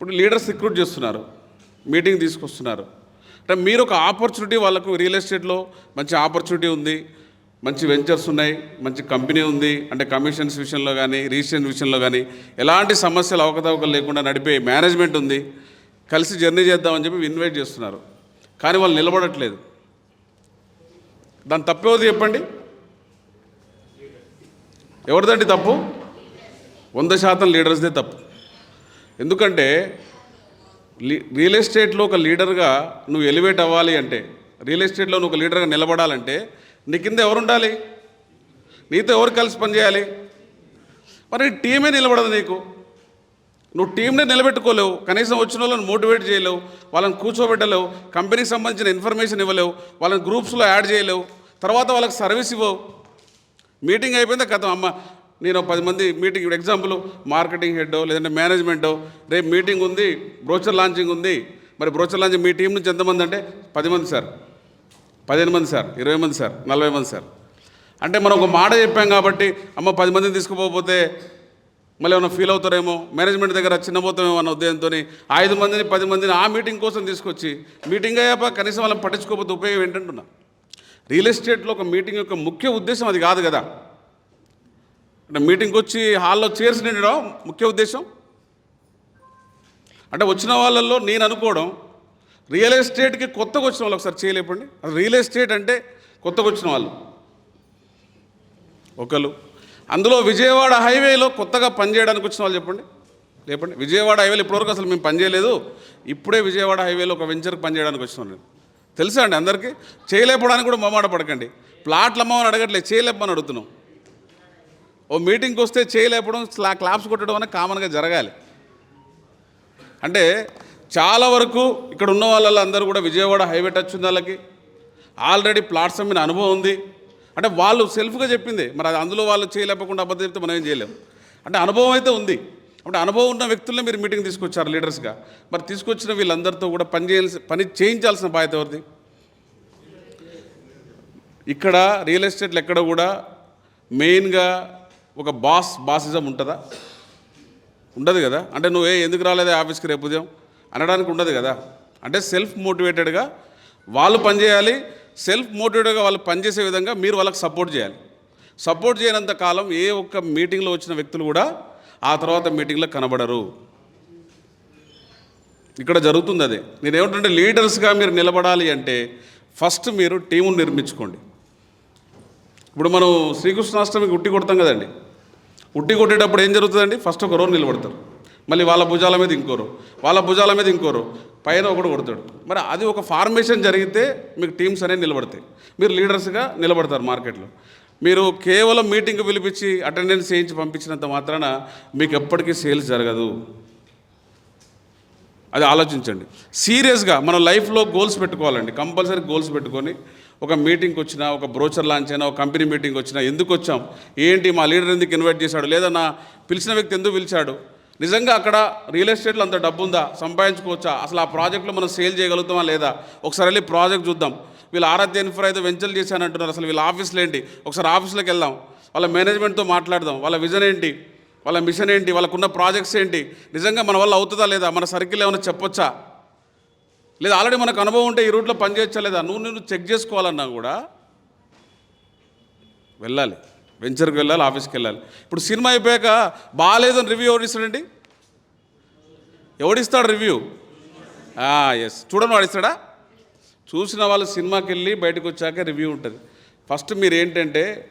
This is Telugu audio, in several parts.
ఇప్పుడు లీడర్స్ రిక్రూట్ చేస్తున్నారు మీటింగ్ తీసుకొస్తున్నారు. అంటే మీరు ఒక ఆపర్చునిటీ వాళ్ళకు రియల్ ఎస్టేట్లో మంచి ఆపర్చునిటీ ఉంది మంచి వెంచర్స్ ఉన్నాయి మంచి కంపెనీ ఉంది అంటే కమిషన్స్ విషయంలో కానీ రిజిస్ట్రేషన్ విషయంలో కానీ ఎలాంటి సమస్యలు అవకతవకలు లేకుండా నడిపే మేనేజ్మెంట్ ఉంది కలిసి జర్నీ చేద్దామని చెప్పి ఇన్వైట్ చేస్తున్నారు. కానీ వాళ్ళు నిలబడట్లేదు. దాని తప్పేది చెప్పండి? ఎవరిదండి తప్పు? వంద శాతం లీడర్స్దే తప్పు. ఎందుకంటే రియల్ ఎస్టేట్లో ఒక లీడర్గా నువ్వు ఎలివేట్ అవ్వాలి అంటే రియల్ ఎస్టేట్లో నువ్వు ఒక లీడర్గా నిలబడాలంటే నీ కింద ఎవరు ఉండాలి? నీతో ఎవరు కలిసి పనిచేయాలి? మరి టీమే నిలబడదు నీకు. నువ్వు టీంనే నిలబెట్టుకోలేవు. కనీసం వచ్చిన వాళ్ళని మోటివేట్ చేయలేవు. వాళ్ళని కూర్చోబెట్టలేవు. కంపెనీకి సంబంధించిన ఇన్ఫర్మేషన్ ఇవ్వలేవు. వాళ్ళని గ్రూప్స్లో యాడ్ చేయలేవు. తర్వాత వాళ్ళకి సర్వీస్ ఇవ్వవు. మీటింగ్ అయిపోయిందా కథ. అమ్మ నేను ఒక పది మంది మీటింగ్ ఇప్పుడు ఎగ్జాంపుల్ మార్కెటింగ్ హెడ్ లేదంటే మేనేజ్మెంట్ రేపు మీటింగ్ ఉంది బ్రోచర్ లాంచింగ్ ఉంది. మరి బ్రోచర్ లాంచింగ్ మీ టీం నుంచి ఎంతమంది అంటే పది మంది సార్. పదిహేను మంది సార్ ఇరవై మంది సార్ నలభై మంది సార్. అంటే మనం ఒక మాట చెప్పాం కాబట్టి అమ్మ పది మందిని తీసుకుపోతే మళ్ళీ ఏమైనా ఫీల్ అవుతారేమో? మేనేజ్మెంట్ దగ్గర చిన్నపోతామేమో అన్న ఉద్దేశంతో ఐదు మందిని పది మందిని ఆ మీటింగ్ కోసం తీసుకొచ్చి మీటింగ్ అయ్యాక కనీసం వాళ్ళని పట్టించుకోకపోతే ఉపయోగం ఏంటంటున్నా? రియల్ ఎస్టేట్లో ఒక మీటింగ్ యొక్క ముఖ్య ఉద్దేశం అది కాదు కదా. అంటే మీటింగ్కి వచ్చి హాల్లో చైర్స్ నిండడం ముఖ్య ఉద్దేశం? అంటే వచ్చిన వాళ్ళల్లో నేను అనుకోవడం రియల్ ఎస్టేట్కి కొత్తగా వచ్చిన వాళ్ళు ఒకసారి చేయలేపండి రియల్ ఎస్టేట్ అంటే కొత్తగా వచ్చిన వాళ్ళు. ఒకరు అందులో విజయవాడ హైవేలో కొత్తగా పనిచేయడానికి వచ్చిన వాళ్ళు చెప్పండి. లేపండి. విజయవాడ హైవేలో ఇప్పటివరకు అసలు మేము పనిచేయలేదు. ఇప్పుడే విజయవాడ హైవేలో ఒక వెంచర్కి పనిచేయడానికి వచ్చినాం నేను తెలుసా అండి అందరికీ? చేయలేకపోవడానికి కూడా మొమాట పడకండి. ప్లాట్లు అమ్మమని అడగట్లేదు. చేయలేపమని అడుగుతున్నాం. ఓ మీటింగ్కి వస్తే చేయలేపడం క్లాప్స్ కొట్టడం అనేది కామన్గా జరగాలి. అంటే చాలా వరకు ఇక్కడ ఉన్న వాళ్ళల్లో అందరూ కూడా విజయవాడ హైవే టచ్ ఉంది వాళ్ళకి. ఆల్రెడీ ప్లాట్స్ మీద అనుభవం ఉంది. అంటే వాళ్ళు సెల్ఫ్గా చెప్పింది మరి అది అందులో వాళ్ళు చేయలేకపోకుండా అబద్ధం చెప్తే మనం ఏం చేయలేము అంటే అనుభవం అయితే ఉంది. అంటే అనుభవం ఉన్న వ్యక్తుల్ని మీరు మీటింగ్ తీసుకొచ్చారు లీడర్స్గా. మరి తీసుకొచ్చిన వీళ్ళందరితో కూడా పని చేయాల్సి పని చేయించాల్సిన బాధ్యత ఎవరిది? ఇక్కడ రియల్ ఎస్టేట్లు ఎక్కడ కూడా మెయిన్గా ఒక బాస్ బాసిజం ఉంటుందా? ఉండదు కదా. అంటే నువ్వే ఎందుకు రాలేదు ఆఫీస్కి రేపు ఉదయం? అనడానికి ఉండదు కదా. అంటే సెల్ఫ్ మోటివేటెడ్గా వాళ్ళు పనిచేయాలి సెల్ఫ్ మోటివేటెడ్గా వాళ్ళు పనిచేసే విధంగా మీరు వాళ్ళకి సపోర్ట్ చేయాలి. సపోర్ట్ చేయనంత కాలం ఏ ఒక్క మీటింగ్లో వచ్చిన వ్యక్తులు కూడా ఆ తర్వాత మీటింగ్లో కనబడరు. ఇక్కడ జరుగుతుంది అదే. నేను లీడర్స్గా మీరు నిలబడాలి అంటే ఫస్ట్ మీరు టీమును నిర్మించుకోండి. ఇప్పుడు మనం శ్రీకృష్ణాష్టమికి ఉట్టి కొడతాం కదండి. ఉట్టి కొట్టేటప్పుడు ఏం జరుగుతుందండి? ఫస్ట్ ఒక రోజు నిలబడతారు. మళ్ళీ వాళ్ళ భుజాల మీద ఇంకోరు. వాళ్ళ భుజాల మీద ఇంకోరు. పైన ఒకడు కొడతాడు. మరి అది ఒక ఫార్మేషన్ జరిగితే మీకు టీమ్స్ అనేవి నిలబడతాయి. మీరు లీడర్స్గా నిలబడతారు మార్కెట్లో. మీరు కేవలం మీటింగ్ పిలిపించి అటెండెన్స్ చేయించి పంపించినంత మాత్రాన మీకు ఎప్పటికీ సేల్స్ జరగదు. అది ఆలోచించండి. సీరియస్గా మన లైఫ్లో గోల్స్ పెట్టుకోవాలండి. కంపల్సరీ గోల్స్ పెట్టుకొని ఒక మీటింగ్కి వచ్చినా ఒక బ్రోచర్ లాంచ్ అయినా ఒక కంపెనీ మీటింగ్ వచ్చినా ఎందుకు వచ్చాం? ఏంటి మా లీడర్ ఎందుకు ఇన్వైట్ చేశాడు? లేదా నా పిలిచిన వ్యక్తి ఎందుకు పిలిచాడు? నిజంగా అక్కడ రియల్ ఎస్టేట్లో అంత డబ్బు ఉందా సంపాదించుకోవచ్చా? అసలు ఆ ప్రాజెక్ట్లో మనం సేల్ చేయగలుగుతామా లేదా? ఒకసారి వెళ్ళి ప్రాజెక్ట్ చూద్దాం. వీళ్ళు ఆరాధ్య ఇన్ఫ్రా అయితే వెంచర్లు చేశానంటున్నారు. అసలు వీళ్ళ ఆఫీస్లో ఏంటి? ఒకసారి ఆఫీస్లోకి వెళ్దాం. వాళ్ళ మేనేజ్మెంట్తో మాట్లాడదాం. వాళ్ళ విజన్ ఏంటి? వాళ్ళ మిషన్ ఏంటి? వాళ్ళకున్న ప్రాజెక్ట్స్ ఏంటి? నిజంగా మన వల్ల అవుతుందా లేదా? మన సర్కిల్ ఏమైనా చెప్పొచ్చా? లేదా ఆల్రెడీ మనకు అనుభవం ఉంటే ఈ రూట్లో పనిచేయచ్చా లేదా? నువ్వు నువ్వు చెక్ చేసుకోవాలన్నా కూడా వెళ్ళాలి. వెంచర్కి వెళ్ళాలి ఆఫీస్కి వెళ్ళాలి. ఇప్పుడు సినిమా అయిపోయాక బాగాలేదని రివ్యూ ఎవరు ఇస్తాడండి? ఎవడిస్తాడు రివ్యూ? ఎస్ చూడని వాడు ఇస్తాడా? చూసిన వాళ్ళు సినిమాకి వెళ్ళి బయటకు వచ్చాక రివ్యూ ఉంటుంది. ఫస్ట్ మీరు ఏంటంటే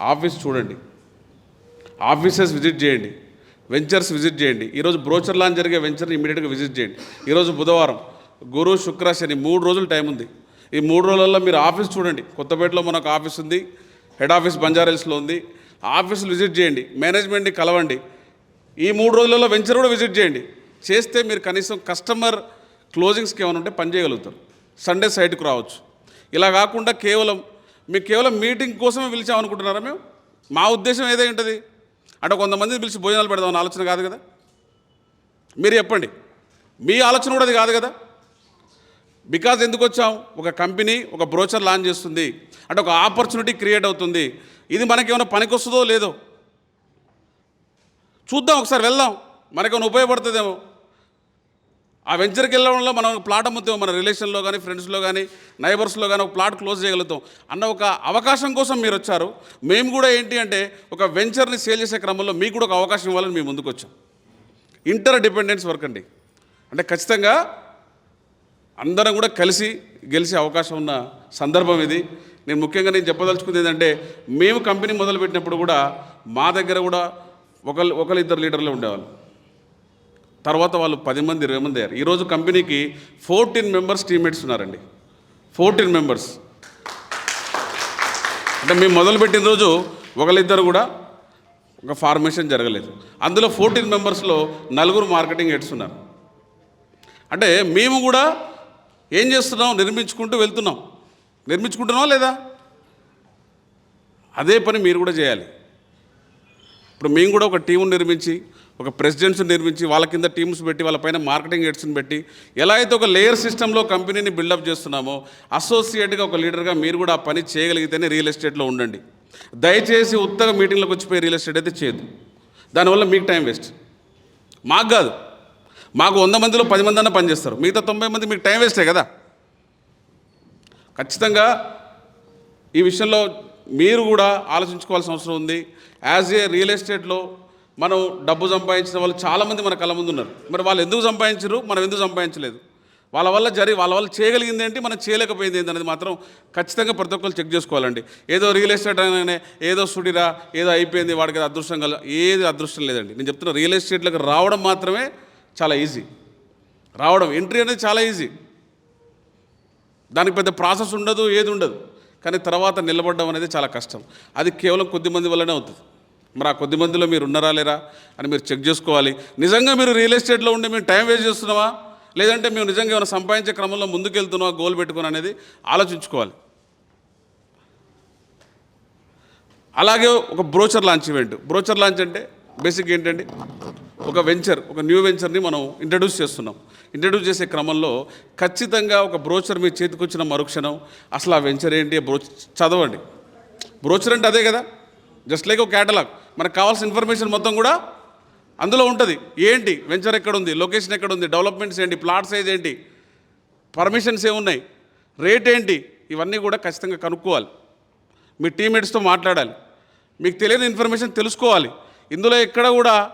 ఆఫీస్ చూడండి. ఆఫీసెస్ విజిట్ చేయండి వెంచర్స్ విజిట్ చేయండి. ఈరోజు బ్రోచర్ లాంచ్ జరిగే వెంచర్ని ఇమీడియట్గా విజిట్ చేయండి. ఈరోజు బుధవారం గురు శుక్ర శని మూడు రోజులు టైం ఉంది. ఈ మూడు రోజులలో మీరు ఆఫీస్ చూడండి. కొత్తపేటలో మనకు ఆఫీస్ ఉంది హెడ్ ఆఫీస్ బంజారాహిల్స్లో ఉంది. ఆఫీసులు విజిట్ చేయండి మేనేజ్మెంట్ని కలవండి. ఈ మూడు రోజులలో వెంచర్ కూడా విజిట్ చేయండి. చేస్తే మీరు కనీసం కస్టమర్ క్లోజింగ్స్కి ఏమైనా ఉంటే పని చేయగలుగుతారు. సండే సైట్కి రావచ్చు. ఇలా కాకుండా కేవలం మీకు కేవలం మీటింగ్ కోసమే పిలిచామనుకుంటున్నారా మేము? మా ఉద్దేశం ఏదై ఉంటుంది? అంటే కొంతమందిని పిలిచి భోజనాలు పెడదామని ఆలోచన కాదు కదా? మీరు చెప్పండి. మీ ఆలోచన కూడా అది కాదు కదా? బికాజ్ ఎందుకు వచ్చాం? ఒక కంపెనీ ఒక బ్రోచర్ లాంచ్ చేస్తుంది. అంటే ఒక ఆపర్చునిటీ క్రియేట్ అవుతుంది. ఇది మనకేమైనా పనికొస్తుందో లేదో? చూద్దాం ఒకసారి వెళ్దాం. మనకేమైనా ఉపయోగపడుతుందేమో? ఆ వెంచర్కి వెళ్ళడంలో మనం ప్లాట్ అమ్ముతాం మన రిలేషన్లో కానీ ఫ్రెండ్స్లో కానీ నైబర్స్లో కానీ ఒక ప్లాట్ క్లోజ్ చేయగలుగుతాం అన్న ఒక అవకాశం కోసం మీరు వచ్చారు. మేము కూడా ఏంటి అంటే ఒక వెంచర్ని సేల్ చేసే క్రమంలో మీకు కూడా ఒక అవకాశం ఇవ్వాలని మేము ముందుకు వచ్చాం. ఇంటర్ డిపెండెన్స్ వర్క్ అండి. అంటే ఖచ్చితంగా అందరం కూడా కలిసి గెలిచే అవకాశం ఉన్న సందర్భం ఇది. నేను ముఖ్యంగా నేను చెప్పదలుచుకుంది ఏంటంటే మేము కంపెనీ మొదలుపెట్టినప్పుడు కూడా మా దగ్గర కూడా ఒకళ్ళు ఒకరు ఇద్దరు లీడర్లు ఉండేవాళ్ళు. తర్వాత వాళ్ళు పది మంది ఇరవై మంది అయ్యారు. ఈరోజు కంపెనీకి ఫోర్టీన్ మెంబర్స్ టీమ్మేట్స్ ఉన్నారండి. Fourteen members. అంటే మేము మొదలుపెట్టిన రోజు ఒకళ్ళిద్దరు కూడా ఒక ఫార్మేషన్ జరగలేదు. అందులో ఫోర్టీన్ మెంబర్స్లో నలుగురు మార్కెటింగ్ హెడ్స్ ఉన్నారు. అంటే మేము కూడా ఏం చేస్తున్నాం? నిర్మించుకుంటూ వెళ్తున్నాం. నిర్మించుకుంటున్నాం లేదా? అదే పని మీరు కూడా చేయాలి. ఇప్పుడు మేము కూడా ఒక టీం నిర్మించి ఒక ప్రెసిడెంట్స్ నిర్మించి వాళ్ళ కింద టీమ్స్ పెట్టి వాళ్ళ పైన మార్కెటింగ్ హెడ్స్ని పెట్టి ఎలా అయితే ఒక లేయర్ సిస్టంలో కంపెనీని బిల్డప్ చేస్తున్నామో అసోసియేట్గా ఒక లీడర్గా మీరు కూడా ఆ పని చేయగలిగితేనే రియల్ ఎస్టేట్లో ఉండండి. దయచేసి ఉత్తగా మీటింగ్లోకి వచ్చిపోయి రియల్ ఎస్టేట్ అయితే చేయదు దానివల్ల మీకు టైం వేస్ట్. మాకు కాదు. మాకు వంద మందిలో పది మంది అన్న పనిచేస్తారు మిగతా తొంభై మంది మీకు టైం వేస్టే కదా. ఖచ్చితంగా ఈ విషయంలో మీరు కూడా ఆలోచించుకోవాల్సిన అవసరం ఉంది. యాజ్ ఏ రియల్ ఎస్టేట్లో మనం డబ్బు సంపాదించిన వాళ్ళు చాలామంది మన కళ్ళ ముందు ఉన్నారు. మరి వాళ్ళు ఎందుకు సంపాదించరు? మనం ఎందుకు సంపాదించలేదు? వాళ్ళ వల్ల జరిగి వాళ్ళ వల్ల చేయగలిగింది ఏంటి? మనం చేయలేకపోయింది ఏంటి అనేది మాత్రం ఖచ్చితంగా ప్రతి ఒక్కరు చెక్ చేసుకోవాలండి. ఏదో రియల్ ఎస్టేట్ అనగానే ఏదో సుడిరా ఏదో అయిపోయింది వాడికి అదృష్టం కల ఏది అదృష్టం లేదండి. నేను చెప్తున్నా రియల్ ఎస్టేట్లకు రావడం మాత్రమే చాలా ఈజీ రావడం ఎంట్రీ అనేది చాలా ఈజీ దానికి పెద్ద ప్రాసెస్ ఉండదు ఏది ఉండదు. కానీ తర్వాత నిలబడడం అనేది చాలా కష్టం. అది కేవలం కొద్ది మంది వల్లనే అవుతుంది. మరి ఆ కొద్ది మందిలో మీరు ఉన్నారా లేరా అని మీరు చెక్ చేసుకోవాలి. నిజంగా మీరు రియల్ ఎస్టేట్లో ఉండి మేము టైం వేస్ట్ చేస్తున్నావా? లేదంటే మేము నిజంగా ఏమైనా సంపాదించే క్రమంలో ముందుకెళ్తున్నావా గోల్ పెట్టుకుని అనేది ఆలోచించుకోవాలి. అలాగే ఒక brochure launch event. Brochure launch అంటే బేసిక్ ఏంటండి ఒక వెంచర్ ఒక న్యూ వెంచర్ని మనం ఇంట్రడ్యూస్ చేస్తున్నాం. ఇంట్రడ్యూస్ చేసే క్రమంలో ఖచ్చితంగా ఒక బ్రోచర్ మీ చేతికి వచ్చిన మరుక్షణం. అసలు ఆ వెంచర్ ఏంటి? బ్రోచ్ చదవండి. బ్రోచర్ అంటే అదే కదా? జస్ట్ లైక్ ఒక క్యాటలాగ్. మనకు కావాల్సిన ఇన్ఫర్మేషన్ మొత్తం కూడా అందులో ఉంటుంది. ఏంటి? వెంచర్ ఎక్కడ ఉంది లొకేషన్ ఎక్కడ ఉంది డెవలప్మెంట్స్ ఏంటి? ప్లాట్ సైజ్ ఏంటి? పర్మిషన్స్ ఏమున్నాయి? రేట్ ఏంటి? ఇవన్నీ కూడా ఖచ్చితంగా కనుక్కోవాలి. మీ టీమేట్స్తో మాట్లాడాలి. మీకు తెలియని ఇన్ఫర్మేషన్ తెలుసుకోవాలి. ఇందులో ఎక్కడ కూడా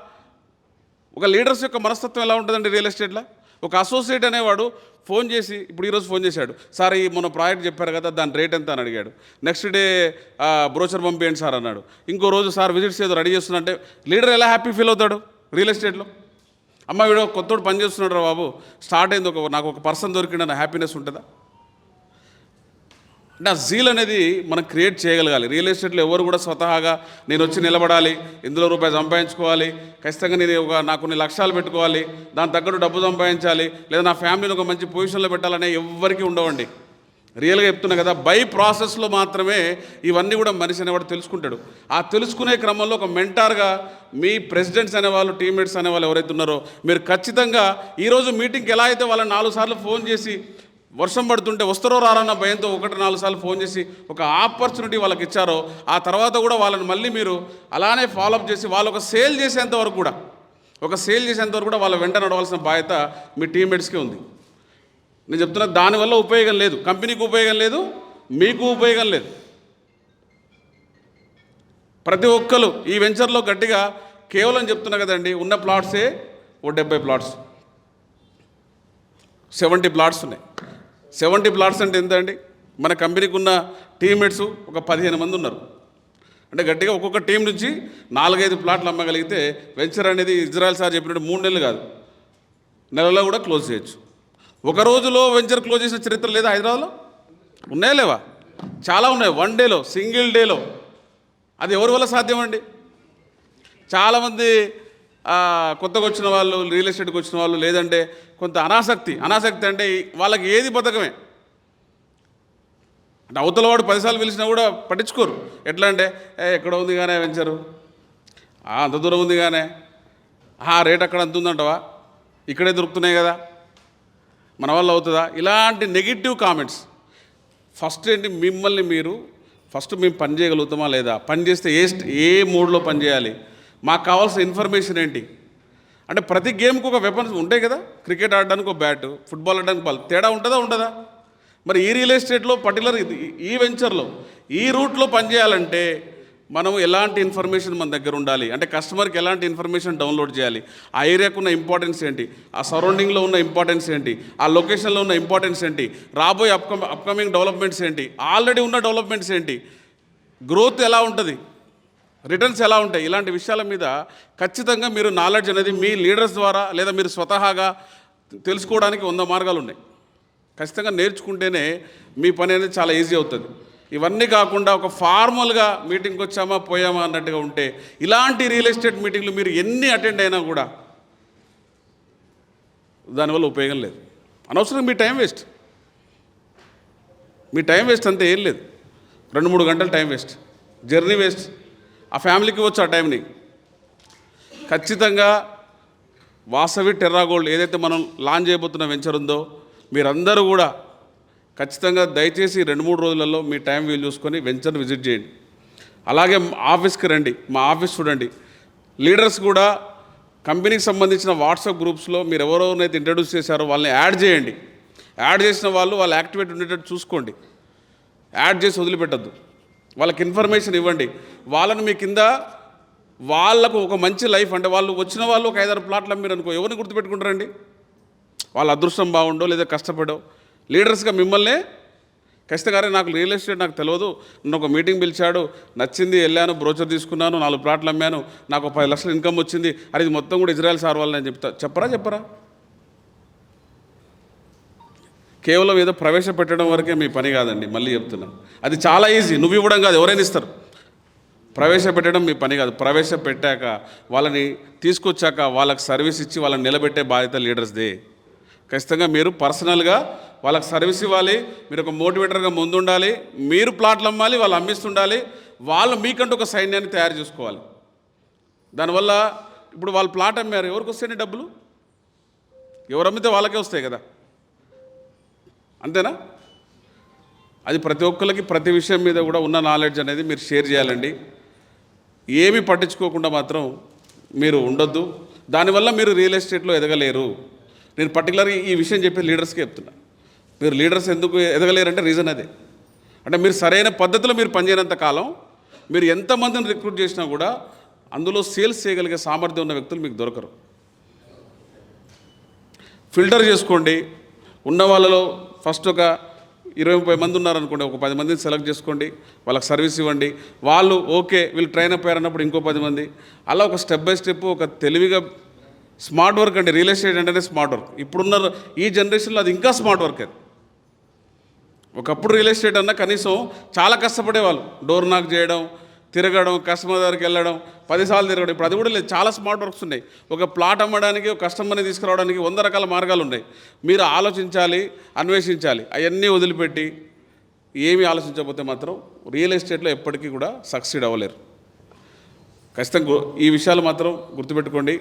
ఒక లీడర్స్ యొక్క మనస్తత్వం ఎలా ఉంటుందండి రియల్ ఎస్టేట్లో? ఒక అసోసియేట్ అనేవాడు ఫోన్ చేసి ఇప్పుడు ఈరోజు ఫోన్ చేశాడు. సార్ ఈ మొన్న ప్రాజెక్ట్ చెప్పారు కదా దాని రేట్ ఎంత? అని అడిగాడు. నెక్స్ట్ డే బ్రోచర్ పంపించండి సార్ అన్నాడు. ఇంకో రోజు సార్ విజిట్స్ ఏదో రెడీ చేస్తున్నాడు అంటే లీడర్ ఎలా హ్యాపీ ఫీల్ అవుతాడు రియల్ ఎస్టేట్లో? అమ్మ వీడు కొత్తోడు పని చేస్తున్నాడు రా బాబు. స్టార్ట్ అయింది ఒక నాకు ఒక పర్సన్ దొరికిండన్న హ్యాపీనెస్ ఉంటుందా? అంటే ఆ జీల్ అనేది మనం క్రియేట్ చేయగలగాలి. రియల్ ఎస్టేట్లో ఎవరు కూడా స్వతహాగా నేను వచ్చి నిలబడాలి ఇందులో రూపాయి సంపాదించుకోవాలి ఖచ్చితంగా నేను ఒక నాకు కొన్ని లక్ష్యాలు పెట్టుకోవాలి దాని తగ్గట్టు డబ్బు సంపాదించాలి లేదా నా ఫ్యామిలీని ఒక మంచి పొజిషన్లో పెట్టాలనే ఎవ్వరికీ ఉండవండి. రియల్గా చెప్తున్నా కదా బై ప్రాసెస్లో మాత్రమే ఇవన్నీ కూడా మనిషి అనేవాడు తెలుసుకుంటాడు. ఆ తెలుసుకునే క్రమంలో ఒక మెంటార్గా మీ ప్రెసిడెంట్స్ అనేవాళ్ళు టీమ్మేట్స్ అనేవాళ్ళు ఎవరైతే ఉన్నారో మీరు ఖచ్చితంగా ఈరోజు మీటింగ్కి ఎలా అయితే వాళ్ళని నాలుగు సార్లు ఫోన్ చేసి వర్షం పడుతుంటే వస్తారో రారన్న భయంతో ఒకటి నాలుగు సార్లు ఫోన్ చేసి ఒక ఆపర్చునిటీ వాళ్ళకి ఇచ్చారో ఆ తర్వాత కూడా వాళ్ళని మళ్ళీ మీరు అలానే ఫాలోఅప్ చేసి వాళ్ళు ఒక సేల్ చేసేంత వరకు కూడా ఒక సేల్ చేసేంత వరకు కూడా వాళ్ళ వెంట నడవాల్సిన బాధ్యత మీ టీమ్మేట్స్కి ఉంది. నేను చెప్తున్నా దానివల్ల ఉపయోగం లేదు. కంపెనీకి ఉపయోగం లేదు మీకు ఉపయోగం లేదు. ప్రతి ఒక్కరు ఈ వెంచర్లో గట్టిగా కేవలం చెప్తున్నా కదండి ఉన్న ప్లాట్సే ఓ డెబ్బై ప్లాట్స్ సెవెంటీ ప్లాట్స్ ఉన్నాయి. సెవెంటీ ప్లాట్స్ అంటే ఎంత అండి మన కంపెనీకి ఉన్న టీమ్మేట్స్ ఒక పదిహేను మంది ఉన్నారు. అంటే గట్టిగా ఒక్కొక్క టీం నుంచి నాలుగైదు ప్లాట్లు అమ్మగలిగితే వెంచర్ అనేది ఇజ్రాయల్ సార్ చెప్పినట్టు మూడు నెలలు కాదు. నెలలో కూడా క్లోజ్ చేయొచ్చు. ఒక రోజులో వెంచర్ క్లోజ్ చేసిన చరిత్ర లేదా హైదరాబాద్లో? ఉన్నాయా లేవా? చాలా ఉన్నాయి. వన్ డేలో సింగిల్ డేలో. అది ఎవరి వల్ల సాధ్యమండి చాలామంది కొత్తగా వచ్చిన వాళ్ళు రియల్ ఎస్టేట్కి వచ్చిన వాళ్ళు లేదంటే కొంత అనాసక్తి. అనాసక్తి అంటే వాళ్ళకి ఏది బతకమే. అంటే అవతల వాడు పదిసార్లు పిలిచినా కూడా పట్టించుకోరు. ఎట్లా అంటే ఏ ఎక్కడ ఉంది కానీ వెంచరు అంత దూరం ఉంది కానీ ఆ రేట్ అక్కడ అంత ఉందంటవా? ఇక్కడే దొరుకుతున్నాయి కదా. మన వల్ల అవుతుందా? ఇలాంటి నెగిటివ్ కామెంట్స్ ఫస్ట్ ఏంటి? మిమ్మల్ని మీరు ఫస్ట్ మేము పని చేయగలుగుతామా లేదా? పని చేస్తే ఏ ఏ మూడ్లో పని చేయాలి? మాకు కావాల్సిన ఇన్ఫర్మేషన్ ఏంటి? అంటే ప్రతి గేమ్కి ఒక వెపన్స్ ఉంటాయి కదా? క్రికెట్ ఆడడానికి ఒక బ్యాట్ ఫుట్బాల్ ఆడడానికి బాల్ తేడా ఉంటుందా ఉండదా? మరి ఈ రియల్ ఎస్టేట్లో పర్టికులర్ ఈ వెంచర్లో ఈ రూట్లో పనిచేయాలంటే మనం ఎలాంటి ఇన్ఫర్మేషన్ మన దగ్గర ఉండాలి? అంటే కస్టమర్కి ఎలాంటి ఇన్ఫర్మేషన్ డౌన్లోడ్ చేయాలి? ఆ ఏరియాకు ఉన్న ఇంపార్టెన్స్ ఏంటి? ఆ సరౌండింగ్లో ఉన్న ఇంపార్టెన్స్ ఏంటి? ఆ లొకేషన్లో ఉన్న ఇంపార్టెన్స్ ఏంటి? రాబోయే అప్కమ్ అప్కమింగ్ డెవలప్మెంట్స్ ఏంటి? ఆల్రెడీ ఉన్న డెవలప్మెంట్స్ ఏంటి? గ్రోత్ ఎలా ఉంటుంది? రిటర్న్స్ ఎలా ఉంటాయి? ఇలాంటి విషయాల మీద ఖచ్చితంగా మీరు నాలెడ్జ్ అనేది మీ లీడర్స్ ద్వారా లేదా మీరు స్వతహాగా తెలుసుకోవడానికి వంద మార్గాలు ఉన్నాయి. ఖచ్చితంగా నేర్చుకుంటేనే మీ పని అనేది చాలా ఈజీ అవుతుంది. ఇవన్నీ కాకుండా ఒక ఫార్మల్గా మీటింగ్కి వచ్చామా పోయామా అన్నట్టుగా ఉంటే ఇలాంటి రియల్ ఎస్టేట్ మీటింగ్లు మీరు ఎన్ని అటెండ్ అయినా కూడా దానివల్ల ఉపయోగం లేదు. అనవసరం మీ టైం వేస్ట్ మీ టైం వేస్ట్ అంతే ఏం లేదు. రెండు మూడు గంటలు టైం వేస్ట్ జర్నీ వేస్ట్ ఆ ఫ్యామిలీకి వచ్చు ఆ టైంని. ఖచ్చితంగా వాసవి టెర్రా గోల్డ్ ఏదైతే మనం లాంచ్ చేయబోతున్న వెంచర్ ఉందో మీరందరూ కూడా ఖచ్చితంగా దయచేసి రెండు మూడు రోజులలో మీ టైం వీలు చూసుకొని వెంచర్ విజిట్ చేయండి. అలాగే ఆఫీస్కి రండి మా ఆఫీస్ చూడండి. లీడర్స్ కూడా కంపెనీకి సంబంధించిన వాట్సాప్ గ్రూప్స్లో మీరు ఎవరెవరినైతే ఇంట్రడ్యూస్ చేశారో వాళ్ళని యాడ్ చేయండి. యాడ్ చేసిన వాళ్ళు వాళ్ళు యాక్టివేట్ ఉండేటట్టు చూసుకోండి. యాడ్ చేసి వదిలిపెట్టద్దు. వాళ్ళకి ఇన్ఫర్మేషన్ ఇవ్వండి. వాళ్ళని మీ కింద వాళ్ళకు ఒక మంచి లైఫ్ అంటే వాళ్ళు వచ్చిన వాళ్ళు ఒక ఐదారు ప్లాట్లు అమ్మిరు అనుకో ఎవరిని గుర్తుపెట్టుకుంటారండి? వాళ్ళ అదృష్టం బాగుండో లేదా కష్టపడో? లీడర్స్గా మిమ్మల్నే ఖచ్చితంగా నాకు రియల్ ఎస్టేట్ నాకు తెలియదు నన్ను ఒక మీటింగ్ పిలిచాడు నచ్చింది వెళ్ళాను బ్రోచర్ తీసుకున్నాను నాలుగు ప్లాట్లు అమ్మాను నాకు ఒక పది లక్షల ఇన్కమ్ వచ్చింది అది మొత్తం కూడా ఇజ్రాయెల్ సార్ వాళ్ళని చెప్తా. చెప్పరా చెప్పరా? కేవలం ఏదో ప్రవేశపెట్టడం వరకే మీ పని కాదండి మళ్ళీ చెప్తున్నా. అది చాలా ఈజీ నువ్వు ఇవ్వడం కాదు ఎవరైనా ఇస్తారు. ప్రవేశపెట్టడం మీ పని కాదు ప్రవేశపెట్టాక వాళ్ళని తీసుకొచ్చాక వాళ్ళకి సర్వీస్ ఇచ్చి వాళ్ళని నిలబెట్టే బాధ్యత లీడర్స్దే ఖచ్చితంగా మీరు పర్సనల్గా వాళ్ళకి సర్వీస్ ఇవ్వాలి మీరు ఒక మోటివేటర్గా ముందుండాలి మీరు ప్లాట్లు అమ్మాలి వాళ్ళు అమ్మిస్తుండాలి వాళ్ళు మీకంటూ ఒక సైన్యాన్ని తయారు చేసుకోవాలి. దానివల్ల ఇప్పుడు వాళ్ళు ప్లాట్ అమ్మారు ఎవరికి వస్తాయండి డబ్బులు? ఎవరు అమ్మితే వాళ్ళకే వస్తాయి కదా. అంతేనా? అది ప్రతి ఒక్కరికి ప్రతి విషయం మీద కూడా ఉన్న నాలెడ్జ్ అనేది మీరు షేర్ చేయాలండి. ఏమి పట్టించుకోకుండా మాత్రం మీరు ఉండొద్దు. దానివల్ల మీరు రియల్ ఎస్టేట్లో ఎదగలేరు. నేను పర్టికులర్గా ఈ విషయం చెప్పే లీడర్స్కి చెప్తున్నా. మీరు లీడర్స్ ఎందుకు ఎదగలేరంటే రీజన్ అదే. అంటే మీరు సరైన పద్ధతిలో మీరు పనిచేయనంత కాలం మీరు ఎంతమందిని రిక్రూట్ చేసినా కూడా అందులో సేల్స్ చేయగలిగే సామర్థ్యం ఉన్న వ్యక్తులు మీకు దొరకరు. ఫిల్టర్ చేసుకోండి. ఉన్న వాళ్ళలో ఫస్ట్ ఒక ఇరవై ముప్పై మంది ఉన్నారనుకోండి ఒక పది మందిని సెలెక్ట్ చేసుకోండి వాళ్ళకి సర్వీస్ ఇవ్వండి. వాళ్ళు ఓకే వీళ్ళు ట్రైన్ అయిపోయారన్నప్పుడు అయ్యారన్నప్పుడు ఇంకో పది మంది. అలా ఒక స్టెప్ బై స్టెప్ ఒక తెలివిగా స్మార్ట్ వర్క్ అండి రియల్ ఎస్టేట్ అంటేనే స్మార్ట్ వర్క్. ఇప్పుడున్న ఈ జనరేషన్లో అది ఇంకా స్మార్ట్ వర్క్. అది ఒకప్పుడు రియల్ ఎస్టేట్ అన్నా కనీసం చాలా కష్టపడేవాళ్ళు. డోర్ నాక్ చేయడం తిరగడం కస్టమర్ దగ్గరికి వెళ్ళడం పదిసార్లు తిరగడం. ఇప్పుడు అది కూడా లేదు. చాలా స్మార్ట్ వర్క్స్ ఉన్నాయి. ఒక ప్లాట్ అమ్మడానికి ఒక కస్టమర్ని తీసుకురావడానికి వంద రకాల మార్గాలు ఉన్నాయి. మీరు ఆలోచించాలి అన్వేషించాలి. అవన్నీ వదిలిపెట్టి ఏమీ ఆలోచించకపోతే మాత్రం రియల్ ఎస్టేట్లో ఎప్పటికీ కూడా సక్సీడ్ అవ్వలేరు. ఖచ్చితంగా ఈ విషయాలు మాత్రం గుర్తుపెట్టుకోండి.